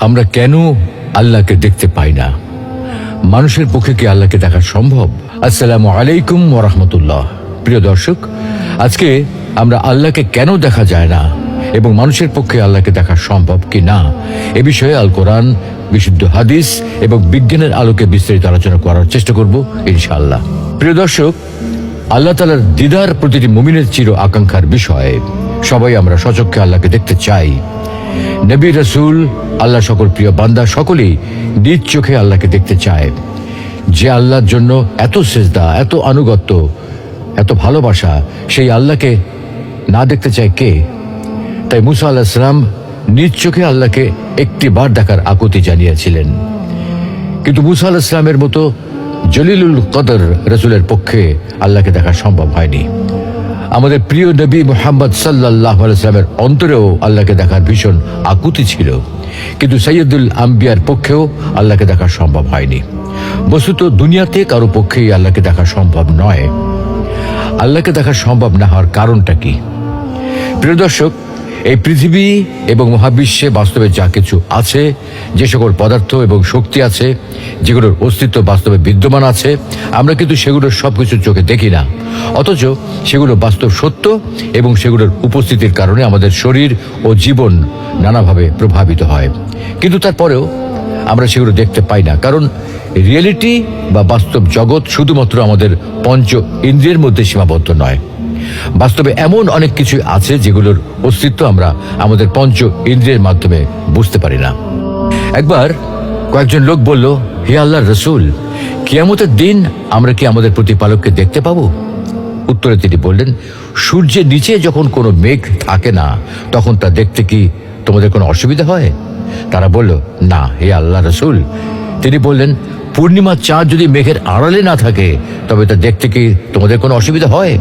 আমরা কেন আল্লাহকে দেখতে পাই না? মানুষের পক্ষে কি আল্লাহকে দেখা সম্ভব? আসসালামু আলাইকুম ওরহমতুল্লাহ প্রিয় দর্শক, আজকে আমরা আল্লাহকে কেন দেখা যায় না এবং মানুষের পক্ষে আল্লাহকে দেখা সম্ভব কি না? এ বিষয়ে আল কোরআন বিশুদ্ধ হাদিস এবং বিজ্ঞানের আলোকে বিস্তারিত আলোচনা করার চেষ্টা করব, ইনশাআল্লাহ। প্রিয় দর্শক, আল্লাহ তালার দিদার প্রতিটি মুমিনের চির আকাঙ্ক্ষার বিষয়। সবাই আমরা সচক্ষে আল্লাহকে দেখতে চাই। নবী রসুল, আল্লাহ সকল প্রিয় বান্দা সকলেই নিজ চোখে আল্লাহকে দেখতে চায়। যে আল্লাহর জন্য এত সেজদা, এত আনুগত্য, এত ভালোবাসা, সেই আল্লাহকে না দেখতে চায় কে? তাই মুসা আল্লাহ সালাম নিজ চোখে আল্লাহকে একটি বার দেখার আকুতি জানিয়েছিলেন। কিন্তু মুসা আল্লাহ ইসলামের মতো জলিলুল কদর রসুলের পক্ষে আল্লাহকে দেখা সম্ভব হয়নি। আমাদের প্রিয় নবী মোহাম্মদ সাল্লাহ আলাইস্লামের অন্তরেও আল্লাহকে দেখার ভীষণ আকুতি ছিল। কিন্তু সৈয়দুল আম্বিয়ার পক্ষেও আল্লাহকে দেখা সম্ভব হয়নি। বস্তুত দুনিয়াতে কারও পক্ষেই আল্লাহকে দেখা সম্ভব নয়। আল্লাহকে দেখা সম্ভব না হওয়ার কারণটা কি? প্রিয় দর্শক এই পৃথিবী এবং মহাবিশ্বে বাস্তবে যা কিছু আছে, যে সকল পদার্থ এবং শক্তি আছে, যেগুলোর অস্তিত্ব বাস্তবে বিদ্যমান আছে, আমরা কিন্তু সেগুলোর সব কিছু চোখে দেখি না। অথচ সেগুলো বাস্তব সত্য এবং সেগুলোর উপস্থিতির কারণে আমাদের শরীর ও জীবন নানাভাবে প্রভাবিত হয়। কিন্তু তারপরেও আমরা সেগুলো দেখতে পাই না, কারণ রিয়েলিটি বা বাস্তব জগৎ শুধুমাত্র আমাদের পঞ্চ ইন্দ্রিয়ের মধ্যে সীমাবদ্ধ নয়। বাস্তবে এমন অনেক কিছু আছে যেগুলোর অস্তিত্ব আমরা আমাদের পঞ্চ ইন্দ্রিয়ের মাধ্যমে বুঝতে পারি না। একবার কয়েকজন লোক বলল, হে আল্লাহ রসুল, কিয়ামতের দিন আমরা কি আমাদের প্রতিপালককে দেখতে পাবো? উত্তরে তিনি বললেন, সূর্যের নিচে যখন কোনো মেঘ থাকে না, তখন তা দেখতে কি তোমাদের কোনো অসুবিধা হয়? তারা বলল, না, হে আল্লাহ রসুল। তিনি বললেন, পূর্ণিমার চাঁদ যদি মেঘের আড়ালে না থাকে, তবে তা দেখতে কি তোমাদের কোনো অসুবিধা হয়?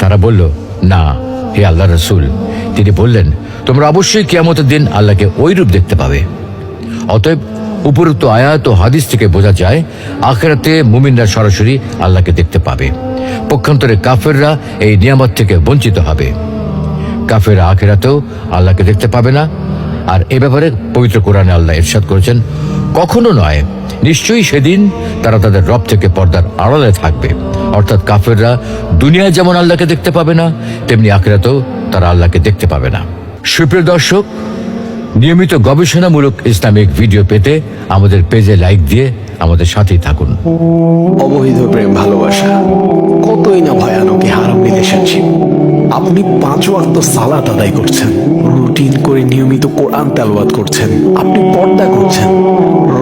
তারা বলল, না, হে আল্লাহ রসুল। তিনি বললেন, তোমরা অবশ্যই কেয়ামতের দিন আল্লাহকে ওই রূপ দেখতে পাবে। অতএব উপরোক্ত আয়াত ও হাদিস থেকে বোঝা যায়, আখেরাতে মুমিনরা সরাসরি আল্লাহকে দেখতে পাবে। পক্ষান্তরে কাফেররা এই নিয়ামত থেকে বঞ্চিত হবে। কাফেররা আখেরাতেও আল্লাহকে দেখতে পাবে না। আর এ ব্যাপারে পবিত্র কোরআনে আল্লাহ ইরশাদ করেছেন, কখনো নয়, নিশ্চয়ই সেদিন তারা তাদের রব থেকে পর্দার আড়ালে থাকবে। অর্থাৎ কাফেররা দুনিয়ায় যেমন আল্লাহকে দেখতে পাবে না, তেমনি আখেরাতেও তারা আল্লাহকে দেখতে পাবে না। সুপ্রিয় দর্শক, নিয়মিত গবেষণামূলক ইসলামিক ভিডিও পেতে আমাদের পেজে লাইক দিয়ে আমাদের সাথেই থাকুন। অবৈধ প্রেম ভালোবাসা কতই না ভয়ানক হারাম রিলেশনশিপ আপনি পাঁচ ওয়াক্ত সালাত আদায় করছেন, রুটিন করে নিয়মিত কোরআন তেলাওয়াত করছেন, আপনি পর্দা করছেন,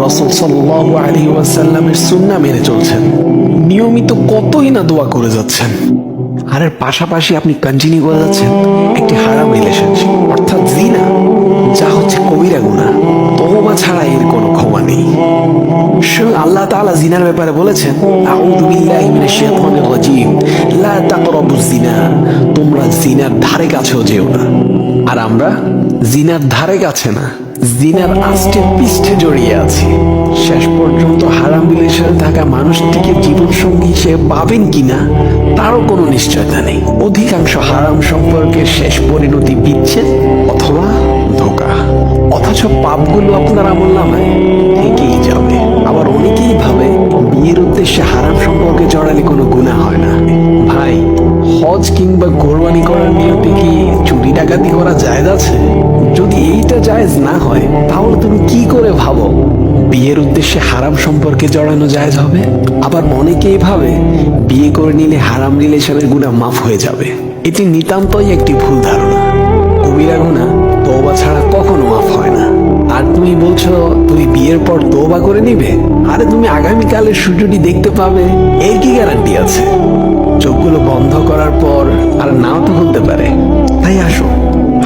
রসুল সাল্লাল্লাহু আলাইহি ওয়াসাল্লামের সুন্নাহ মেনে চলছেন, নিয়মিত কতই না দোয়া করে যাচ্ছেন। আর এর পাশাপাশি আপনি কন্টিনিউ করে যাচ্ছেন একটি হারাম রিলেশনশিপ অর্থাৎ জিনা, যা হচ্ছে কবিরা গুনাহ, তওবা ছাড়া এর কোনো ক্ষমা নেই। স্বয়ং আল্লাহ তাআলা জিনার ব্যাপারে বলেছেন, আউযু বিল্লাহি মিনাশ শাইতানির রাজীম, লা তাকরাবুজ জিনা। তোমরা জিনার ধারে কাছেও যেও না। আর আমরা জিনার ধারে কাছে না, জিনার আষ্টে পৃষ্ঠে জড়িয়ে আছি। শেষ পর্যন্ত হারাম রিলেশনে থাকা মানুষটিকে জীবন সঙ্গী হিসেবে পাবেন কিনা, তারও কোনো নিশ্চয়তা নেই। অধিকাংশ হারাম সম্পর্কের শেষ পরিণতি বিচ্ছেদ অথবা ধোকা। অথচ পাপগুলো আপনার আমল নামায় থেকেই যাবে। কিংবা কোরবানি করার নিয়তে কি চুরি ডাকাতি করা জায়েজ আছে? যদি এইটা জায়েজ না হয়, তাহলে তুমি কি করে ভাবো? বিয়ের উদ্দেশ্যে হারাম সম্পর্কে জড়ানো জায়েজ হবে? আবার অনেকেই ভাবে? বিয়ে করে নিলে হারাম রিলেশনের গুণা মাফ হয়ে যাবে। এটি নিতান্তই একটি ভুল ধারণা। কবিরা গুণা তওবা ছাড়া কখনো মাফ হয় না। আর তুমি বলছো, তুমি বিয়ের পর তওবা করে নিবে? আরে তুমি আগামীকালের সূর্যটি দেখতে পাবে, এর কি গ্যারান্টি আছে? করার পর আর নাও তো হতে পারে। তাই আসো,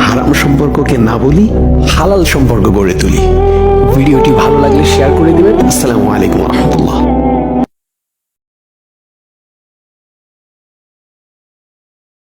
হারাম সম্পর্ককে না বলি, হালাল সম্পর্ক গড়ে তুলি। ভিডিওটি